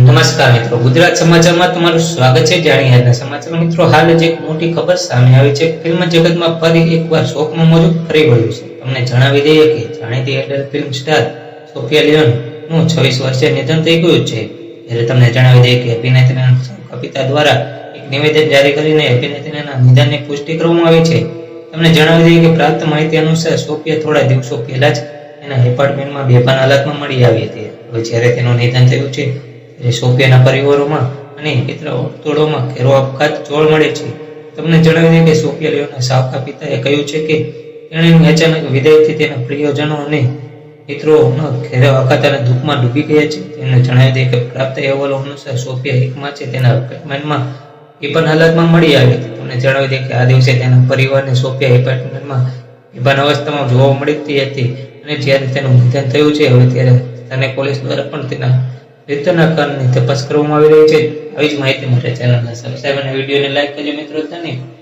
નમસ્કાર મિત્રો. ગુજરાત સમાચારમાં તમારું સ્વાગત છે. જાણીએ આજના સમાચાર મિત્રો હાલ જ એક મોટી ખબર સામે આવી છે. ફિલ્મ જગતમાં ફરી એકવાર શોકનું મોજું ફરી વળ્યું છે. તમને જણાવી દઈએ કે જાણીતી એડલ ફિલ્મ સ્ટાર સોફિયા લિયોનનું છવ્વીસ વર્ષે નિધન થઈ ગયું છે. ત્યારે તમને જણાવી દઈએ કે અભિનેત્રીના સગા પિતા દ્વારા એક નિવેદન જારી કરીને અભિનેત્રીના નિધનની પુષ્ટિ કરવામાં આવી છે. તમને જણાવી દઈએ કે પ્રાપ્ત માહિતી અનુસાર સોફિયા થોડા દિવસો પહેલા જ એના એપાર્ટમેન્ટમાં બેભાન હાલતમાં મળી આવી હતી. હવે જ્યારે તેનું નિધન થયું છે સોફિયાના પરિવારોમાં અને વર્તુળોમાં ઘેરો આપઘાત જોવા મળે છે. તમને જણાવી દઈએ કે સોફિયા લિયોના સાવકા પિતાએ કહ્યું છે કે તેણે અચાનક વિદાયથી તેના પ્રિયજનો અને મિત્રોનો ઘેરો આઘાત અને દુઃખમાં ડૂબી ગયા છે. તેમને જણાવી દઈએ કે પ્રાપ્ત અહેવાલો અનુસાર સોફિયા હિકમાં છે તેના એપાર્ટમેન્ટમાં બેભાન હાલતમાં મળી આવી હતી. તમને જણાવી દઈએ કે આ દિવસે તેના પરિવારને સોફિયા એપાર્ટમેન્ટમાં બેભાન અવસ્થામાં જોવા મળતી હતી અને જ્યારે તેનું નિધન થયું છે, હવે ત્યારે સ્થાનિક પોલીસ દ્વારા પણ તેના મૃત્યુના કારણની તપાસ કરવામાં આવી રહી છે. આવી જ માહિતી માટે ચેનલને સબસ્ક્રાઈબ અને વિડીયોને લાઈક કરજો મિત્રો. ધન્યવાદ.